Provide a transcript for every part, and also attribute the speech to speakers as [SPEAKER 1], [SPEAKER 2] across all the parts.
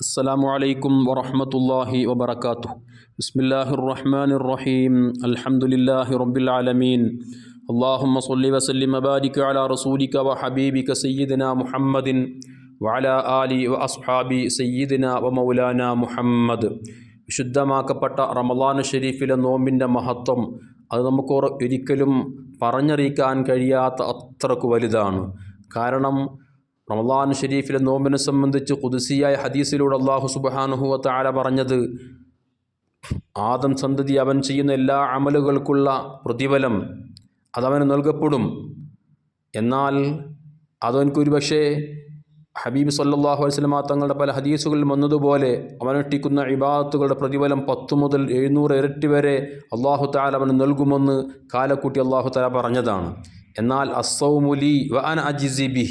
[SPEAKER 1] السلام عليكم ورحمة الله وبركاته بسم الله الرحمن الرحيم الحمد لله رب العالمين اللهم صل وسلم وبارك على رسولك وحبيبك سيدنا محمد وعلى آل وأصحاب سيدنا ومولانا محمد വിശുദ്ധമാക്കപ്പെട്ട റമദാൻ ഷെരീഫിലെ നോമ്പിൻ്റെ മഹത്വം അത് നമുക്ക് ഒരിക്കലും പറഞ്ഞറിയിക്കാൻ കഴിയാത്ത അത്രക്ക് വലുതാണ് കാരണം റമദാൻ ഷെരീഫിലെ നോമ്പിനെ സംബന്ധിച്ച് കുതിസിയായ ഹദീസിലൂടെ അള്ളാഹു സുബാനുഹുവത്ത് ആല പറഞ്ഞത് ആദം സന്തതി അവൻ ചെയ്യുന്ന എല്ലാ അമലുകൾക്കുള്ള പ്രതിഫലം അതവന് നൽകപ്പെടും. എന്നാൽ അതവനക്കൊരു പക്ഷേ ഹബീബ് സല്ലാഹു വസ്ലമ തങ്ങളുടെ പല ഹദീസുകളിൽ വന്നതുപോലെ അവനൊട്ടിക്കുന്ന ഇബാദത്തുകളുടെ പ്രതിഫലം പത്തു മുതൽ എഴുന്നൂറ് ഇരട്ടി വരെ അള്ളാഹു താല അവന് നൽകുമെന്ന് കാലക്കൂട്ടി അള്ളാഹു താല പറഞ്ഞതാണ്. എന്നാൽ അസൗമുലി വ അൻ അജിസിബി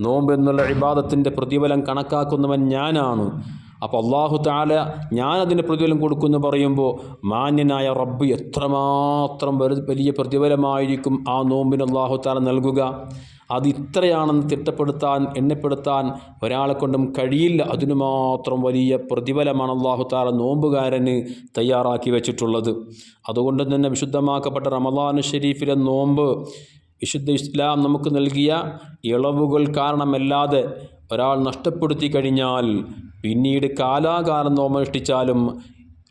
[SPEAKER 1] നോമ്പ് എന്നുള്ള ഇബാദത്തിന്റെ പ്രതിഫലം കണക്കാക്കുന്നവൻ ഞാനാണ്. അപ്പോൾ അള്ളാഹു താല ഞാനതിന് പ്രതിഫലം കൊടുക്കുമെന്ന് പറയുമ്പോൾ മാന്യനായ റബ്ബ് എത്രമാത്രം വലിയ പ്രതിഫലമായിരിക്കും ആ നോമ്പിന് അള്ളാഹു താല നൽകുക. അത് ഇത്രയാണെന്ന് തിട്ടപ്പെടുത്താൻ എണ്ണപ്പെടുത്താൻ ഒരാളെ കൊണ്ടും കഴിയില്ല. അതിനു മാത്രം വലിയ പ്രതിഫലമാണ് അള്ളാഹു താല നോമ്പുകാരന് തയ്യാറാക്കി വെച്ചിട്ടുള്ളത്. അതുകൊണ്ട് തന്നെ വിശുദ്ധമാക്കപ്പെട്ട റമദാൻ ഷെരീഫിലെ നോമ്പ് വിശുദ്ധ ഇസ്ലാം നമുക്ക് നൽകിയ ഇളവുകൾ കാരണമല്ലാതെ ഒരാൾ നഷ്ടപ്പെടുത്തി കഴിഞ്ഞാൽ പിന്നീട് കാലാകാലം നോമനുഷ്ഠിച്ചാലും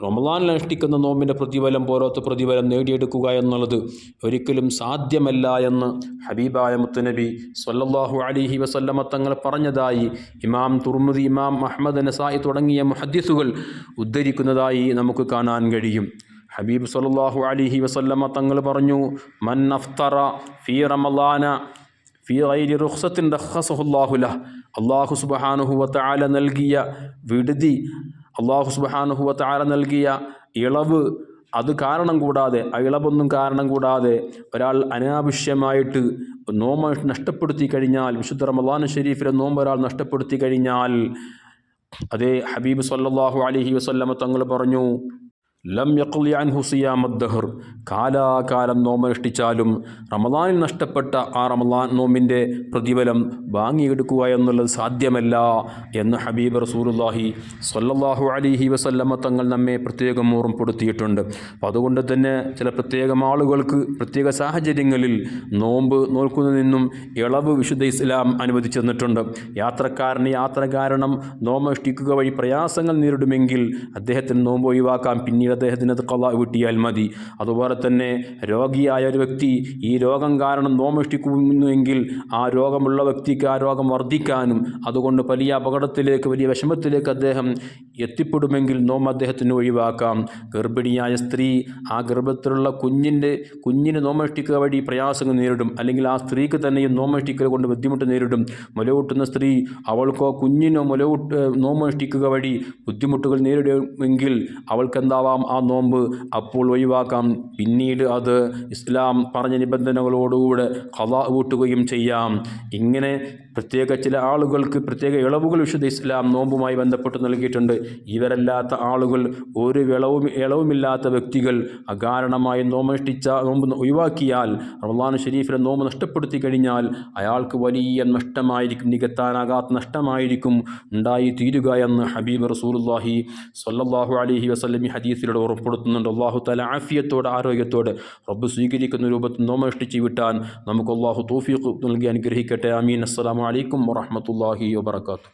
[SPEAKER 1] റമദാനിൽ അനുഷ്ഠിക്കുന്ന നോമ്പിന്റെ പ്രതിഫലം പോലത്തെ പ്രതിഫലം നേടിയെടുക്കുക എന്നുള്ളത് ഒരിക്കലും സാധ്യമല്ല എന്ന് ഹബീബായ മുത്തുനബി സല്ലാഹു അലിഹി വസല്ലമ തങ്ങൾ പറഞ്ഞതായി ഇമാം തുർമുദി ഇമാം അഹമ്മദ് നസായി തുടങ്ങിയ മുഹദ്ദിസുകൾ ഉദ്ധരിക്കുന്നതായി നമുക്ക് കാണാൻ കഴിയും. ഹബീബ് സല്ലാഹു അലിഹി വസല്ലമ തങ്ങൾ പറഞ്ഞു മൻ അഫ്തറ ഫി റമലാന ഫി ഐരി റുഖ്സത്തിൻ റഹ്സഹുല്ലാഹുല അള്ളാഹു സുബഹാനുഹുവത്ത ആല നൽകിയ വിടുതി അള്ളാഹു സുബഹാനുഹുവത്ത ആല നൽകിയ ഇളവ് അത് കാരണം കൂടാതെ ആ ഇളവൊന്നും കാരണം കൂടാതെ ഒരാൾ അനാവശ്യമായിട്ട് നോമ നഷ്ടപ്പെടുത്തി കഴിഞ്ഞാൽ വിശുദ്ധ റമലാൻ ഷെരീഫിലെ നോമ്പ് ഒരാൾ നഷ്ടപ്പെടുത്തി കഴിഞ്ഞാൽ അതേ ഹബീബ് സല്ലാഹു അലഹി വസ്ല്ലമ തങ്ങൾ പറഞ്ഞു ലം യഖ്ലി അൻഹു സിയാമദ്ദഹർ കാലാകാലം നോമനുഷ്ഠിച്ചാലും റമദാനിൽ നഷ്ടപ്പെട്ട ആ റമദാൻ നോമിന്റെ പ്രതിഫലം വാങ്ങിയെടുക്കുക എന്നുള്ളത് സാധ്യമല്ല എന്ന് ഹബീബ് റസൂലുല്ലാഹി സ്വല്ലല്ലാഹു അലിഹി വസല്ലമ തങ്ങൾ നമ്മെ പ്രത്യേകം ഓർമ്മപ്പെടുത്തിയിട്ടുണ്ട്. അപ്പോൾ അതുകൊണ്ട് തന്നെ ചില പ്രത്യേകം ആളുകൾക്ക് പ്രത്യേക സാഹചര്യങ്ങളിൽ നോമ്പ് നോൽക്കുന്നതിൽ നോൽക്കുന്നതിനും ഇളവ് വിശുദ്ധ ഇസ്ലാം അനുവദിച്ചു തന്നിട്ടുണ്ട്. യാത്രക്കാരന് യാത്ര കാരണം നോമനുഷ്ഠിക്കുക വഴി പ്രയാസങ്ങൾ നേരിടുമെങ്കിൽ അദ്ദേഹത്തിന് നോമ്പ് ഒഴിവാക്കാം പിന്നീട് അദ്ദേഹത്തിന് അത് കല വിട്ടിയാൽ മതി. അതുപോലെ തന്നെ രോഗിയായ ഒരു വ്യക്തി ഈ രോഗം കാരണം നോമഷ്ടിക്കുന്നുവെങ്കിൽ ആ രോഗമുള്ള വ്യക്തിക്ക് ആ രോഗം വർദ്ധിക്കാനും അതുകൊണ്ട് വലിയ അപകടത്തിലേക്ക് വലിയ വിഷമത്തിലേക്ക് അദ്ദേഹം എത്തിപ്പെടുമെങ്കിൽ നോം അദ്ദേഹത്തിന് ഒഴിവാക്കാം. ഗർഭിണിയായ സ്ത്രീ ആ ഗർഭത്തിലുള്ള കുഞ്ഞിന്റെ കുഞ്ഞിന് നോമഷ്ടിക്കുക വഴി പ്രയാസങ്ങൾ നേരിടും. അല്ലെങ്കിൽ ആ സ്ത്രീക്ക് തന്നെയും നോമഷ്ടിക്കൽ കൊണ്ട് ബുദ്ധിമുട്ട് നേരിടും. മുലകൂട്ടുന്ന സ്ത്രീ അവൾക്കോ കുഞ്ഞിനോ മുലകൂട്ട് നോമഷ്ടിക്കുക വഴി ബുദ്ധിമുട്ടുകൾ നേരിടുമെങ്കിൽ അവൾക്ക് എന്താവാം ആ നോമ്പ് അപ്പോൾ ഒഴിവാക്കാം. പിന്നീട് അത് ഇസ്ലാം പറഞ്ഞ നിബന്ധനകളോടുകൂടെ കഥ കൂട്ടുകയും ചെയ്യാം. ഇങ്ങനെ പ്രത്യേക ചില ആളുകൾക്ക് പ്രത്യേക ഇളവുകൾ വിശുദ്ധ ഇസ്ലാം നോമ്പുമായി ബന്ധപ്പെട്ട് നൽകിയിട്ടുണ്ട്. ഇവരല്ലാത്ത ആളുകൾ ഒരു വിളവും ഇളവുമില്ലാത്ത വ്യക്തികൾ അകാരണമായി നോമനുഷ്ഠിച്ച നോമ്പ് ഒഴിവാക്കിയാൽ റമദാൻ ഷരീഫിലെ നോമ്പ് നഷ്ടപ്പെടുത്തി കഴിഞ്ഞാൽ അയാൾക്ക് വലിയ നഷ്ടമായിരിക്കും നികത്താനാകാത്ത നഷ്ടമായിരിക്കും. ഉണ്ടായി തീരുക എന്ന് ഹബീബ് റസൂലുല്ലാഹി സല്ലാഹു അലഹി വസ്ലമി ഹദീസിലൂടെ ഉറപ്പെടുത്തുന്നുണ്ട് അള്ളാഹു തല ആഫിയത്തോടെ ആരോഗ്യത്തോടെ റബ്ബ് സ്വീകരിക്കുന്ന രൂപത്തിൽ നോമനുഷ്ഠിച്ച് വിട്ടാൻ നമുക്ക് അള്ളാഹു തോഫീഖ് നൽകി അനുഗ്രഹിക്കട്ടെ. അമീൻ അസ്സാം അലൈക്കും വറഹമത്തല്ലാഹി വാബർക്കാത്തു